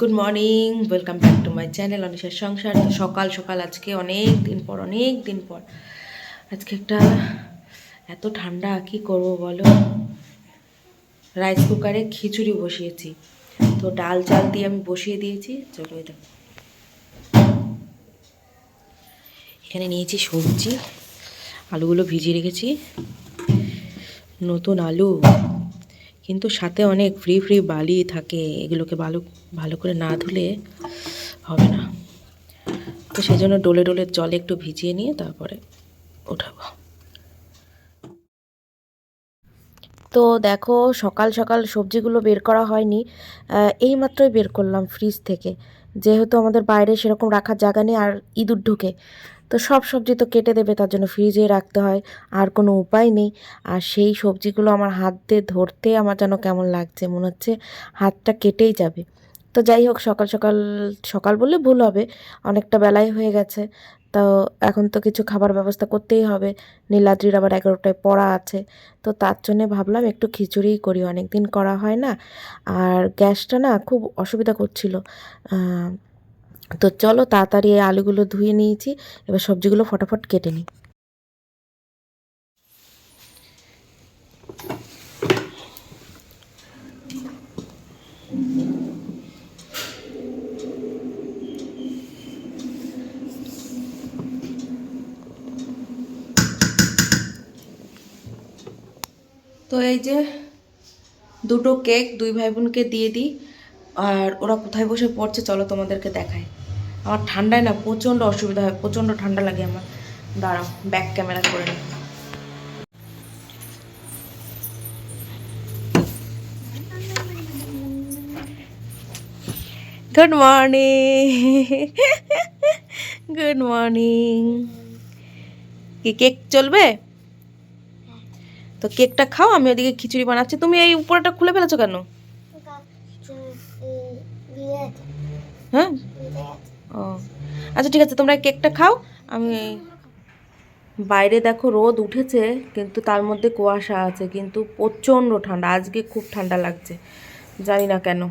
Good morning welcome back to my channel অনিশের সংসার সকাল সকাল আজকে, অনেক দিন পর, অনেক দিন পর। আজকে একটা এত ঠান্ডা, কি করব বলো? রাইস কুকারে খিচুড়ি বসিয়েছি। তো ডাল, চাল দিয়ে আমি বসিয়ে দিয়েছি। চলো এটা। এখানে নিয়েছি সবজি। আলুগুলো ভিজিয়ে রেখেছি। নতুন আলু। কিন্তু সাথে অনেক ফ্রি ফ্রি বালি থাকে এগুলোকে ভালো ভালো করে না ধুলে হবে না। তো সেই জন্য ডোলে ডোলে জলে একটু ভিজিয়ে নিয়ে তারপরে ওঠাবো। তো দেখো সকাল সকাল সবজিগুলো বের করা হয়নি আহ, এইমাত্রই বের করলাম ফ্রিজ থেকে। যেহেতু আমাদের বাইরে সেরকম রাখার জায়গা নেই আর ইঁদুর ঢুকে। তো সব সবজি তো কেটে দেবে, তার জন্য ফ্রিজে রাখতে হয়, আর কোনো উপায় নেই। আর সেই সবজিগুলো আমার হাত দিয়ে ধরতে আমার যেন কেমন লাগছে, মনে হচ্ছে হাতটা কেটেই যাবে। তো যাই হোক, সকাল সকাল সকাল বললে ভুল হবে, অনেকটা বেলায় হয়ে গেছে। তো এখন তো কিছু খাবার ব্যবস্থা করতেই হবে, নীলাদ্রির আবার এগারোটায় পড়া আছে। তো তার জন্যে ভাবলাম একটু খিচুড়িই করি অনেক দিন করা হয় না। আর গ্যাসটা না খুব অসুবিধা করছিল। তো চলো তাড়াতাড়ি এই আলুগুলো ধুয়ে নিয়েছি, এবার সবজিগুলো ফটাফট কেটে নিই। তো এই যে দুটো কেক, দুই ভাই বোনকে দিয়ে দিই, আর ওরা কোথায় বসে পড়ছে চলো তোমাদেরকে দেখায় আমার ঠান্ডায় না প্রচণ্ড অসুবিধা হয় প্রচণ্ড ঠান্ডা লাগে আমার। দাঁড়াও ব্যাক ক্যামেরা করে নিই গুড মর্নিং গুড মর্নিং কি কেক চলবে? তো কেকটা খাও আমি ওদিকে খিচুড়ি বানাচ্ছি। তুমি এই উপরটা খুলে ফেলেছো কেন? হ্যাঁ? ও। আচ্ছা ঠিক আছে, তোমরা কেকটা খাও। আমি বাইরে দেখো রোদ উঠেছে, কিন্তু তার মধ্যে কুয়াশা আছে, কিন্তু প্রচণ্ড ঠান্ডা। আজকে খুব ঠান্ডা লাগছে, জানি না কেন।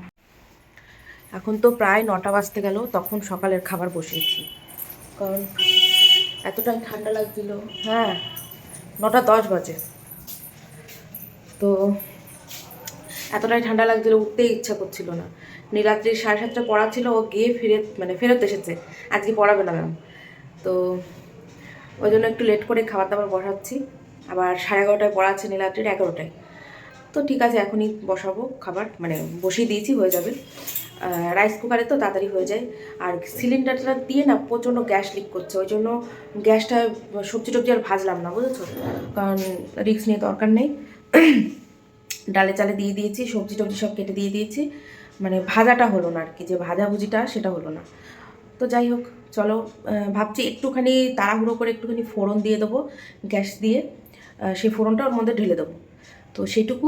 এখন তো প্রায় নটা বাজতে গেল, তখন সকালের খাবার বসিয়েছি। কারণ এতটাই ঠান্ডা লাগছিল। হ্যাঁ নটা দশ বাজে। তো এতটাই ঠান্ডা লাগছিল, উঠতেই ইচ্ছা করছিল না। নীলাদ্রির সাড়ে সাতটা পড়া ছিল ও গিয়ে ফিরে মানে ফেরত এসেছে। আজকে পড়াবে না ম্যাম। তো ওই জন্য একটু লেট করে খাবার দাবার বসাচ্ছি। আবার সাড়ে এগারোটায় পড়া আছে নীলাদ্রির, এগারোটায়। তো ঠিক আছে, এখনই বসাবো খাবার মানে বসিয়ে দিয়েছি, হয়ে যাবে। রাইস কুকারে তো তাড়াতাড়ি হয়ে যায়। আর সিলিন্ডারটা দিয়ে না প্রচণ্ড গ্যাস লিক করছে, ওই জন্য গ্যাসটা সবজি টবজি আর ভাজলাম না, বুঝেছ? কারণ রিক্স নিয়ে দরকার নেই। ডালে চালে দিয়ে দিয়েছি সবজি টবজি সব কেটে দিয়ে দিয়েছি। মানে ভাজাটা হলো না আর কি যে ভাজাভুজিটা সেটা হলো না। তো যাই হোক, চলো ভাবছি একটুখানি তাড়াহুড়ো করে একটুখানি ফোড়ন দিয়ে দেবো, গ্যাস দিয়ে সেই ফোড়নটা ওর মধ্যে ঢেলে দেবো। তো সেটুকু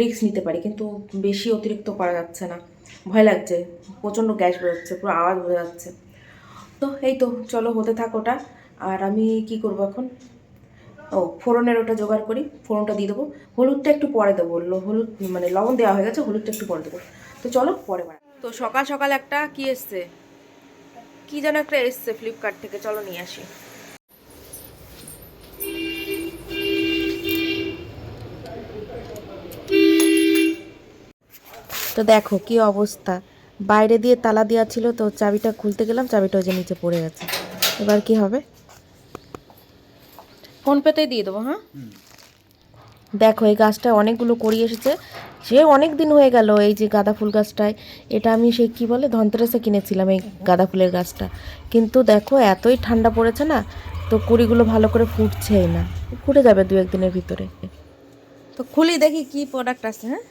রিস্ক নিতে পারি, কিন্তু বেশি অতিরিক্ত করা যাচ্ছে না। ভয় লাগছে, প্রচণ্ড গ্যাস বেরোচ্ছে, পুরো আওয়াজ বোঝা যাচ্ছে। তো এই তো, চলো হতে থাক ওটা। আর আমি কি করব এখন? ও, ফোড়নের ওটা জোগাড় করি, ফোড়নটা দিয়ে দেবো। হলুদটা একটু পরে দেবো হলুদ মানে লবণ দেওয়া হয়ে গেছে, হলুদটা একটু পরে দেবো। তো চলো পরে তো সকাল সকাল একটা কি এসছে? কি যেন একটা এসছে ফ্লিপকার্ট থেকে চলো নিয়ে আসি। তো দেখো কি অবস্থা। বাইরে দিয়ে তালা দেওয়া ছিল তো চাবিটা খুলতে গেলাম চাবিটা ওই যে নিচে পড়ে গেছে এবার কি হবে? ফোন পেতেই দিয়ে দেবো হ্যাঁ? দেখো, এই গাছটা অনেকগুলো করি এসেছে। সে অনেক দিন হয়ে গেল এই যে গাঁদা ফুল গাছটায়। এটা আমি সেই কি বলে, ধনতেরাসে কিনেছিলাম এই গাঁদা ফুলের গাছটা। কিন্তু দেখো, এতই ঠান্ডা পড়েছে না, তো কুড়িগুলো ভালো করে ফুটছেই না। ফুটে যাবে দু একদিনের ভিতরে। তো খুলি দেখি কি প্রোডাক্ট আছে হ্যাঁ?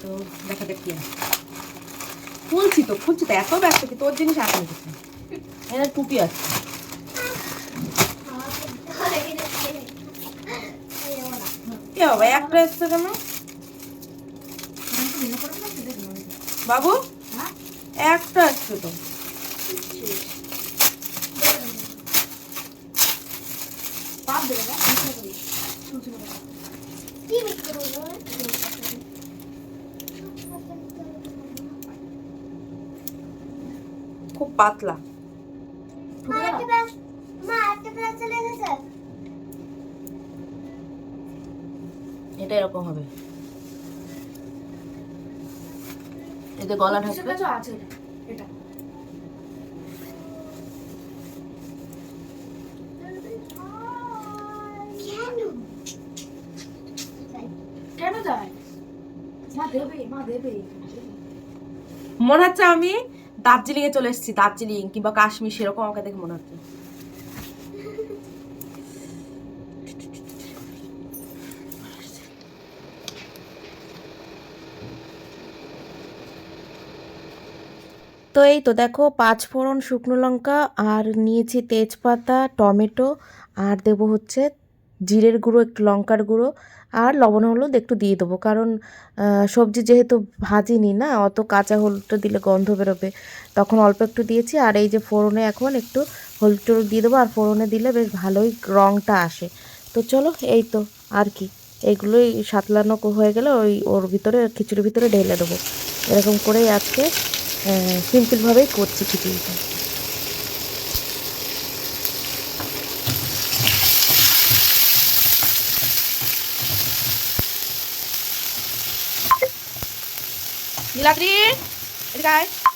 তো খুলছি তো খুলছি তো, এত ব্যস্ত কি তোর জিনিস আসেনি এর টুপি আছে। বাবা একটা এসছে কেন? বাবু, একটা এসছে তো। খুব পাতলা। মা, একটা প্লাস চলে গেছে এটা এরকম হবে। এতে গলা ঢাকবে। আছে এটা মনে হচ্ছে আমি দার্জিলিং এ চলে এসেছি দার্জিলিং কিংবা কাশ্মীর সেরকম আমাকে দেখে মনে হচ্ছে। তো এই তো দেখো, পাঁচ ফোড়ন শুকনো লঙ্কা আর নিয়েছি তেজপাতা, টমেটো, আর দেবো হচ্ছে জিরের গুঁড়ো, একটু লঙ্কার গুঁড়ো, আর লবণ হলুদ একটু দিয়ে দেবো। কারণ সবজি যেহেতু ভাজিনি না, অত কাঁচা হলুদটা দিলে গন্ধ বেরোবে। তখন অল্প একটু দিয়েছি, আর এই যে ফোড়নে এখন একটু হলুদ টলুদ দিয়ে দেবো, আর ফোড়নে দিলে বেশ ভালোই রঙটা আসে। তো চলো, এই তো, আর কি। এইগুলোই সাতলানো হয়ে গেলে ওই ওর ভিতরে, খিচুড়ির ভিতরে ঢেলে দেবো। এরকম করেই আজকে সিম্পলভাবেই করছি খিচুড়িটা নীলাদ্রি এদিকে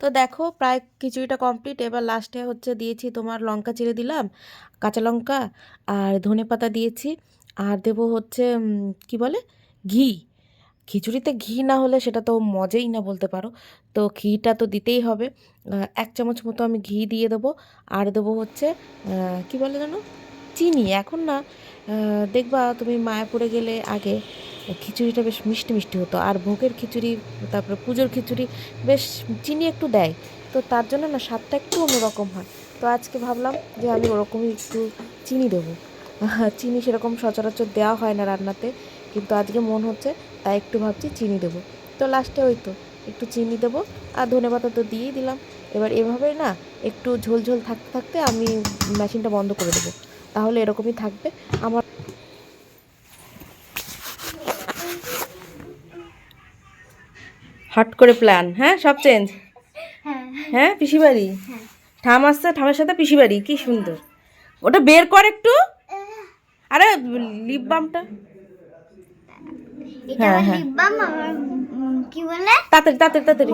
তো দেখো, প্রায় খিচুড়িটা কমপ্লিট এবার লাস্টে হচ্ছে দিয়েছি তোমার লঙ্কা চিড়ে দিলাম, কাঁচা লঙ্কা আর ধনে পাতা দিয়েছি। আর দেবো হচ্ছে কি বলে? ঘি। খিচুড়িতে ঘি না হলে সেটা তো মজাই না বলতে পারো। তো ঘিটা তো দিতেই হবে। এক চামচ মতো আমি ঘি দিয়ে দেবো। আর দেবো হচ্ছে কি বলে জানো চিনি। এখন না দেখবা তুমি মায়াপুরে গেলে আগে খিচুড়িটা বেশ মিষ্টি মিষ্টি হতো। আর ভোগের খিচুড়ি, তারপরে পুজোর খিচুড়ি বেশ চিনি একটু দেয়। তো তার জন্য না স্বাদটা একটু অন্যরকম হয়। তো আজকে ভাবলাম যে আমি ওরকমই একটু চিনি দেবো। চিনি সেরকম সচরাচর দেওয়া হয় না রান্নাতে। কিন্তু আজকে মন হচ্ছে, তাই একটু ভাবছি চিনি দেবো। তো লাস্টে ওই তো, একটু চিনি দেবো। আর ধনে পাতা তো দিয়েই দিলাম। এবার এভাবে না একটু ঝোল ঝোল থাকতে থাকতে আমি মেশিনটা বন্ধ করে দেবো। তাহলে এরকমই থাকবে। আমার হট করে প্ল্যান হ্যাঁ? সব চেঞ্জ হ্যাঁ। হ্যাঁ? পিসি বাড়ি ঠাম আসছে ঠামের সাথে পিসি বাড়ি কি সুন্দর। ওটা বের কর একটু। আরে লিপ বামটা হ্যাঁ, হ্যাঁ। লিপ বাম আমার কি বলে? তাড়াতাড়ি তাড়াতাড়ি তাড়াতাড়ি।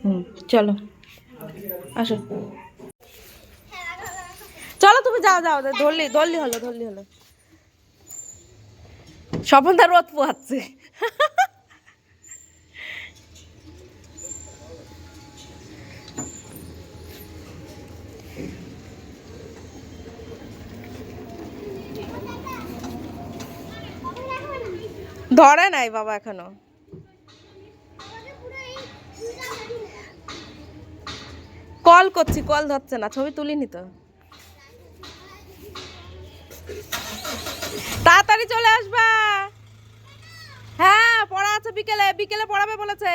হুম চলো। আসো। চলো তুমি যাও যাও ধরলি ধরলি হলো ধরলি হলো। স্বপন তার রোদ পোহাচ্ছে। ধরে নাই বাবা এখনও। কল করছি, কল ধরছে না, ছবি তুলিনি তো। তাড়াতাড়ি চলে আসবা। হ্যাঁ পড়া আছে বিকেলে বিকেলে পড়াবে বলেছে।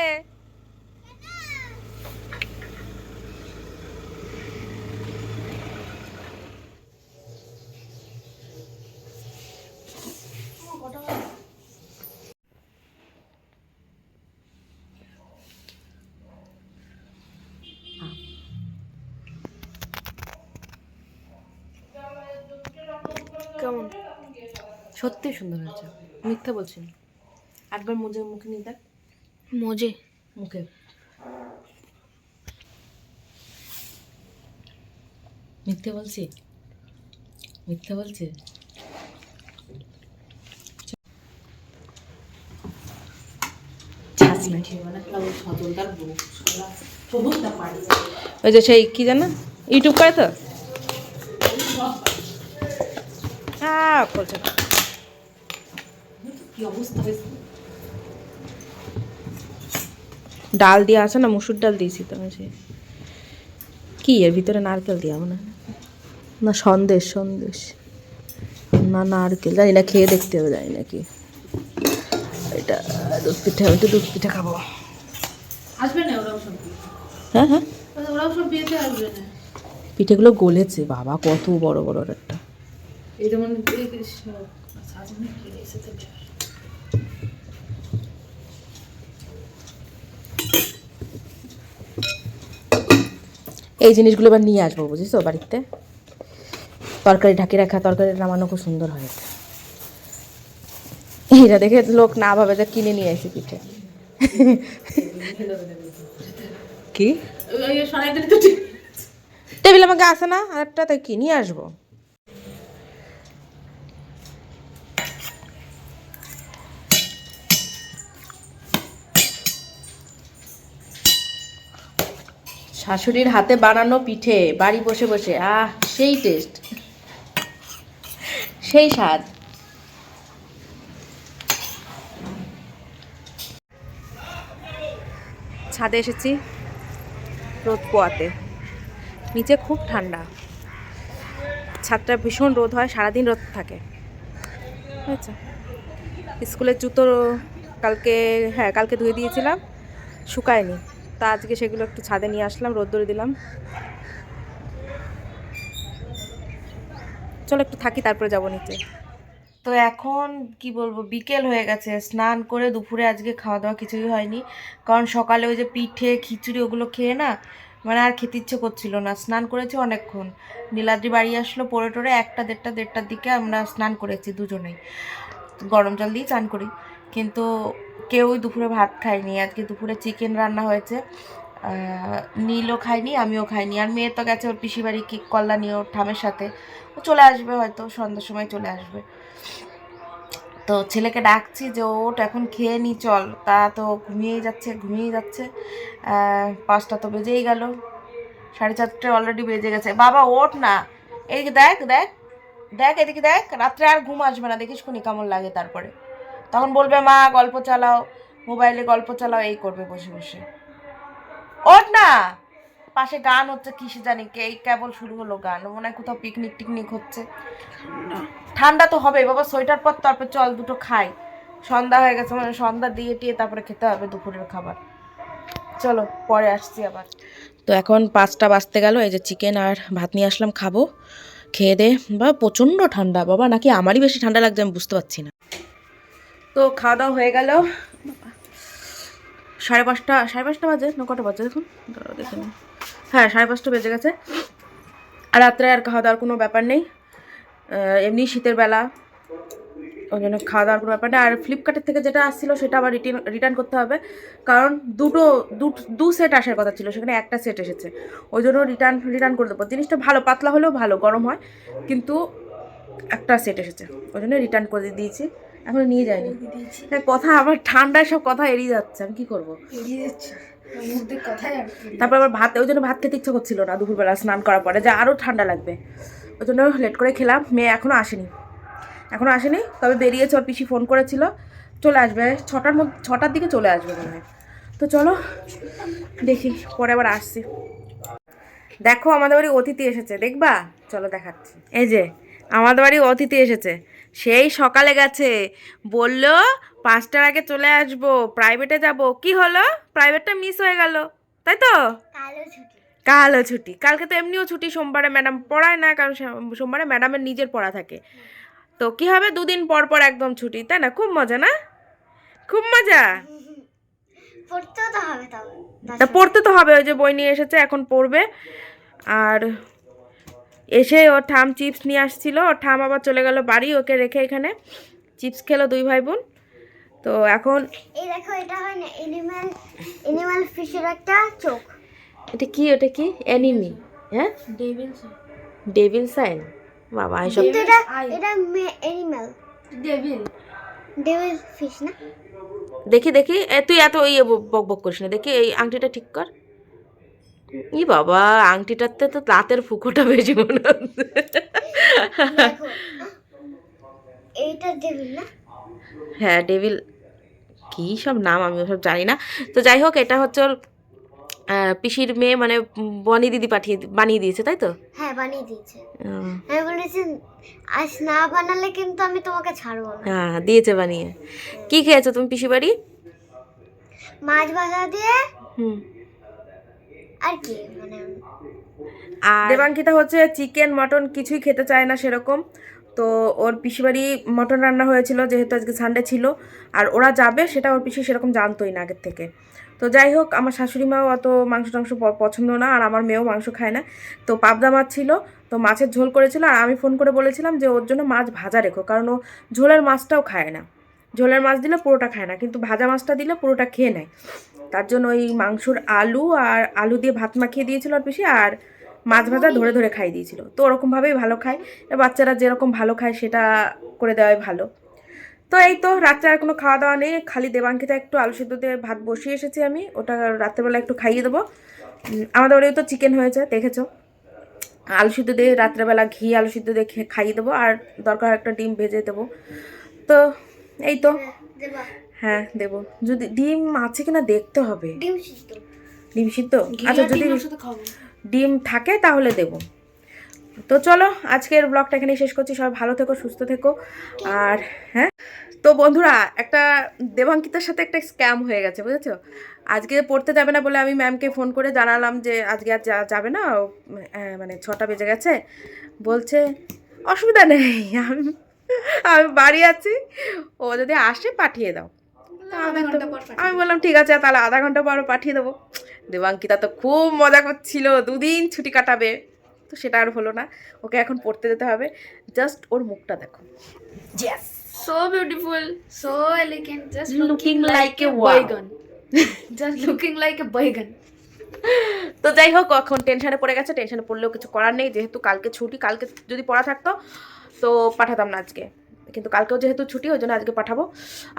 সত্যি সুন্দর হয়েছে। মিথ্যা বলছি একবার মজে মুখে নিয়ে দেখ। মজে। মুখে। মিথ্যে বলছি? মিথ্যে বলছি? ওই যে সেই কি জানো? ইউটিউব করে তো? হ্যাঁ বলছে। ডাল দিয়ে আছে না মুসুর ডাল দিয়েছি তো আমি সেই কি এর ভিতরে নারকেল দিয়া মনে হয় না সন্দেশ সন্দেশ। না নারকেল জানি না খেয়ে দেখতে হবে জানি না কি। এটা দুধ পিঠা আমি তো দুধ পিঠা খাব। আসবে না ওরাও সব হ্যাঁ হ্যাঁ। ওরাও সব বিয়েতে আসবে না? পিঠেগুলো গলেছে বাবা কত বড় বড় একটা। এই যেমন এই জিনিসগুলো এবার নিয়ে আসব বুঝিস তো বাড়িতে? তরকারি ঢাকি রাখা তরকারি নামানো খুব সুন্দর হয় এটা। দেখে লোক না ভাবে যে কিনে নিয়ে আসি পিঠে। কি? টেবিল আমাকে আসে না? আর একটা তাই কিনে নিয়ে আসব। শাশুড়ির হাতে বানানো পিঠে, বাড়ি বসে বসে। আহ, সেই টেস্ট সেই স্বাদ। ছাদে এসেছি রোদ পোয়াতে। নিচে খুব ঠান্ডা। ছাদটা ভীষণ রোদ হয়, সারাদিন রোদ থাকে। স্কুলের জুতো কালকে হ্যাঁ কালকে ধুয়ে দিয়েছিলাম, শুকায়নি। তা আজকে সেগুলো একটু ছাদে নিয়ে আসলাম, রোদ্দুরে দিলাম। চলো একটু থাকি, তারপরে যাব নিচে। তো এখন কি বলব, বিকেল হয়ে গেছে, স্নান করে দুপুরে আজকে খাওয়া দাওয়া কিছুই হয়নি। কারণ সকালে ওই যে পিঠে, খিচুড়ি ওগুলো খেয়ে না মানে আর খেতে ইচ্ছে করছিল না। স্নান করেছি অনেকক্ষণ। নীলাদ্রি বাড়ি আসলো পরে টোরে একটা, দেড়টা, দেড়টার দিকে আমরা স্নান করেছি দুজনেই। গরম জল দিয়ে চান করি। কিন্তু কেউই দুপুরে ভাত খায়নি। আজকে দুপুরে চিকেন রান্না হয়েছে। নীলও খায়নি, আমিও খাইনি আর মেয়ে তো গেছে ওর পিসি বাড়ি কি কল্যাণী ওর ঠামের সাথে। ও চলে আসবে হয়তো, সন্ধ্যার সময় চলে আসবে। তো ছেলেকে ডাকছি যে ওট এখন খেয়ে নি, চল। তা তো ঘুমিয়েই যাচ্ছে ঘুমিয়েই যাচ্ছে। পাঁচটা তো বেজেই গেল। সাড়ে চারটে অলরেডি বেজে গেছে। বাবা, ওঠ না। এদিকে দেখ দেখ দেখ, এদিকে দেখ। রাত্রে আর ঘুম আসবে না। দেখিস খুনি কেমন লাগে তারপরে। তখন বলবে মা গল্প চালাও মোবাইলে গল্প চালাও এই করবে বসে বসে। ওর না। পাশে গান হচ্ছে কিসে জানি কে এই কেবল শুরু হলো গান। মনে হয় কোথাও পিকনিক টিকনিক হচ্ছে। ঠান্ডা। তো হবে বাবা সোয়েটার পর তারপর চল দুটো খাই। সন্ধ্যা হয়ে গেছে মানে সন্ধ্যা দিয়ে টিয়ে তারপরে খেতে হবে দুপুরের খাবার। চলো পরে আসছি আবার। তো এখন পাঁচটা বাজতে গেল এই যে চিকেন আর ভাত নিয়ে আসলাম খাব। খেয়ে দে। বা প্রচণ্ড ঠান্ডা। বাবা নাকি আমারই বেশি ঠান্ডা লাগছে আমি বুঝতে পারছি না। তো খাওয়া দাওয়া হয়ে গেল। সাড়ে পাঁচটা সাড়ে পাঁচটা বাজে না, কটা বাজে দেখুন? দাঁড়াও, দেখে নিই। হ্যাঁ সাড়ে পাঁচটা বেজে গেছে। আর রাত্রে আর খাওয়া দাওয়ার কোনো ব্যাপার নেই। এমনি শীতের বেলা। ওই জন্য খাওয়া দাওয়ার কোনো ব্যাপার নেই। আর ফ্লিপকার্টের থেকে যেটা আসছিল সেটা আবার রিটার্ন রিটার্ন করতে হবে। কারণ দুটো দু সেট আসার কথা ছিল, সেখানে একটা সেট এসেছে। ওই জন্য রিটার্ন রিটার্ন করে দেবো। জিনিসটা ভালো, পাতলা হলেও ভালো, গরম হয়। কিন্তু একটা সেট এসেছে। ওই জন্য রিটার্ন করে দিয়েছি। এখন নিয়ে যায়নি। হ্যাঁ কথা আবার ঠান্ডায় সব কথা এড়িয়ে যাচ্ছে আমি কি করব? এড়িয়ে যাচ্ছে। তারপর আবার ভাত ওই জন্য ভাত খেতে ইচ্ছা করছিল না দুপুরবেলা স্নান করার পরে যে আরও ঠান্ডা লাগবে। ওই জন্য লেট করে খেলাম মেয়ে এখনও আসেনি। এখনও আসেনি তবে বেরিয়েছে ওর পিসি ফোন করেছিল। চলে আসবে ছটার মধ্যে ছটার দিকে চলে আসবে মনে হয়। তো চলো দেখি পরে আবার আসছি। দেখো আমাদের বাড়ি অতিথি এসেছে দেখবা? চলো দেখাচ্ছি। এই যে আমাদের বাড়ি অতিথি এসেছে। সেই সকালে গেছে। বলল পাঁচটার আগে চলে আসব প্রাইভেটে যাব। কি হলো? প্রাইভেটটা মিস হয়ে গেল তাই তো? কালও ছুটি। কালকে তো এমনিও ছুটি সোমবারে ম্যাডাম পড়ায় না কারণ সোমবারে ম্যাডামের নিজের পড়া থাকে। তো কি হবে? দুদিন পর পর একদম ছুটি তাই না? খুব মজা না? খুব মজা? পড়তেও তো হবে তা পড়তে তো হবে ওই যে বই নিয়ে এসেছে এখন পড়বে। আর এসে ওর ঠাম চিপস নিয়ে আসছিল। ওর ঠাম আবার চলে গেল বাড়ি ওকে রেখে এখানে চিপস খেলো দুই ভাই বোন তো এখন এই দেখো এটা হয় না এনিম্যাল এনিম্যাল ফিশের একটা চোখ। এটা কি ওটা কি? অ্যানিমি হ্যাঁ? ডেভিলস ডেভিল সাইন বাবা এসব এটা এটা এনিম্যাল ডেভিল ডেভিল ফিশ না? দেখি দেখি। এ, তুই এত ওই ব- বক বক করিস না। দেখি এই আংটিটা ঠিক কর। ই বাবা আংটিটাতে তো দাঁতের ফুকোটা বেশি মনে হচ্ছে। হ্যাঁ ডেভিল কী সব নাম আমি ওসব জানি না। তো যাই হোক এটা হচ্ছে ওর পিসির মেয়ে মানে বনি দিদি পাঠিয়ে বানিয়ে দিয়েছে তাই তো? হ্যাঁ বানিয়ে দিয়েছে। আমি বলেছি আজ না বানালে কিন্তু আমি তোমাকে ছাড়বো না। হ্যাঁ দিয়েছে বানিয়ে। কি খেয়েছো তুমি পিসি বাড়ি? মাছ ভাজা দিয়ে হুম। আর কি মানে আর দেবাঙ্কিতা হচ্ছে চিকেন মটন কিছুই খেতে চায় না সেরকম। তো ওর পিসিবাড়ি মটন রান্না হয়েছিল যেহেতু আজকে সানডে ছিল। আর ওরা যাবে সেটা ওর পিসি সেরকম জানতোই না আগের থেকে। তো যাই হোক আমার শাশুড়ি মাও অত মাংস টাংস প- পছন্দ না আর আমার মেয়েও মাংস খায় না। তো পাবদা মাছ ছিল তো মাছের ঝোল করেছিল আর আমি ফোন করে বলেছিলাম যে ওর জন্য মাছ ভাজা রেখো কারণ ও ঝোলের মাছটাও খায় না। ঝোলের মাছ দিলে পুরোটা খায় না, কিন্তু ভাজা মাছটা দিলে পুরোটা খেয়ে নেয়। তার জন্য ওই মাংসর আলু আর আলু দিয়ে ভাত মাখিয়ে দিয়েছিল আর পিসি, আর মাছ ভাজা ধরে ধরে খাই দিয়েছিল। তো ওরকমভাবেই ভালো খায়। বাচ্চারা যেরকম ভালো খায় সেটা করে দেওয়াই ভালো। তো এই তো রাত্রে আর কোনো খাওয়া দাওয়া নেই। খালি দেবাঙ্কিতা একটু আলু সিদ্ধ দিয়ে ভাত বসিয়ে এসেছি আমি। ওটা রাত্রেবেলা একটু খাইয়ে দেবো। আমাদের ওরেও তো চিকেন হয়েছে, দেখেছ? আলু সিদ্ধ দিয়ে রাত্রেবেলা ঘি আলু সিদ্ধ দিয়ে খাইয়ে দেবো। আর দরকার একটা ডিম ভেজে দেবো। তো এই তো। হ্যাঁ দেবো। যদি ডিম আছে কিনা দেখতে হবে। ডিম সিদ্ধ। ডিম সিদ্ধ? আচ্ছা যদি ডিম থাকে তাহলে দেব। তো চলো আজকের ব্লগটা এখানে শেষ করছি। সবাই ভালো থেকো সুস্থ থেকো। আর হ্যাঁ? তো বন্ধুরা একটা দেবাঙ্কিতার সাথে একটা স্ক্যাম হয়ে গেছে বুঝেছ? আজকে পড়তে যাবে না বলে আমি ম্যামকে ফোন করে জানালাম যে আজকে আর যা- যাবে না। মানে ছটা বেজে গেছে। বলছে অসুবিধা নেই আমি আমি বাড়ি আছি ও যদি আসে পাঠিয়ে দাও। আমি বললাম ঠিক আছে তাহলে আধা ঘণ্টা পর পাঠিয়ে দেবো। দেবাঙ্কিতা তো খুব মজা করছিল দুদিন ছুটি কাটাবে তো সেটা আর হলো না। ওকে এখন পড়তে যেতে হবে। জাস্ট ওর মুখটা দেখো। So beautiful, so elegant, just Looking looking, like like, a a wow. baigan. just looking like a baigan. তো যাই হোক এখন টেনশনে পড়ে গেছে টেনশনে পড়লেও কিছু করার নেই। যেহেতু কালকে ছুটি কালকে যদি পড়া থাকতো তো পাঠাতাম না আজকে। কিন্তু কালকেও যেহেতু ছুটি, ওই জন্য আজকে পাঠাবো।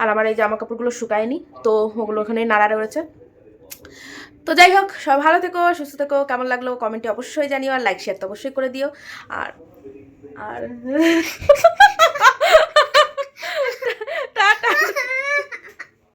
আর আমার এই জামা কাপড়গুলো শুকায়নি, তো ওগুলো ওখানে নাড়া রয়েছে। তো যাই হোক, সব ভালো থেকো, সুস্থ থেকো, কেমন লাগল কমেন্টে অবশ্যই জানিও, আর লাইক শেয়ার তো অবশ্যই করে দিও। আর আর টাটা।